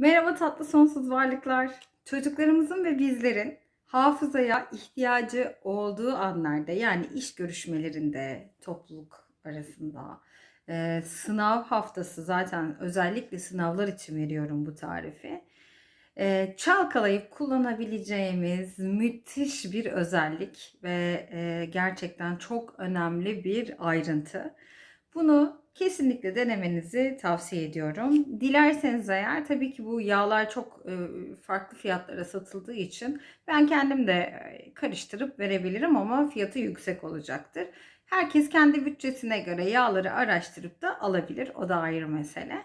Merhaba tatlı sonsuz varlıklar. Çocuklarımızın ve bizlerin hafızaya ihtiyacı olduğu anlarda yani iş görüşmelerinde, topluluk arasında, e, sınav haftası zaten özellikle sınavlar için veriyorum bu tarifi. E, çalkalayıp kullanabileceğimiz müthiş bir özellik ve e, gerçekten çok önemli bir ayrıntı. Bunu kesinlikle denemenizi tavsiye ediyorum. Dilerseniz eğer tabii ki bu yağlar çok e, farklı fiyatlara satıldığı için ben kendim de e, karıştırıp verebilirim ama fiyatı yüksek olacaktır. Herkes kendi bütçesine göre yağları araştırıp da alabilir. O da ayrı mesele.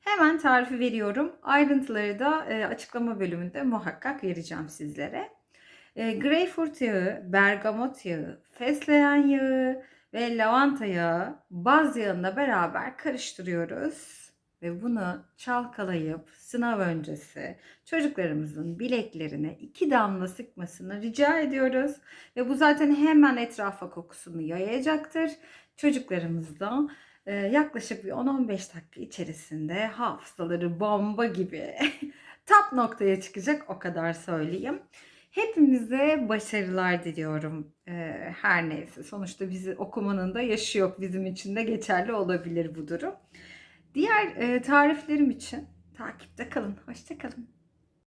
Hemen tarifi veriyorum. Ayrıntıları da e, açıklama bölümünde muhakkak vereceğim sizlere. Greyfurt yağı, bergamot yağı, fesleğen yağı, ve lavanta yağı baz yağında beraber karıştırıyoruz. Ve bunu çalkalayıp sınav öncesi çocuklarımızın bileklerine iki damla sıkmasını rica ediyoruz. Ve bu zaten hemen etrafa kokusunu yayacaktır. Çocuklarımız da e, yaklaşık bir 10-15 dakika içerisinde hafızaları bomba gibi tap noktaya çıkacak o kadar söyleyeyim. Hepimize başarılar diliyorum. Ee, her neyse sonuçta bizi okumanın da yaşı yok. Bizim için de geçerli olabilir bu durum. Diğer e, tariflerim için takipte kalın. Hoşçakalın.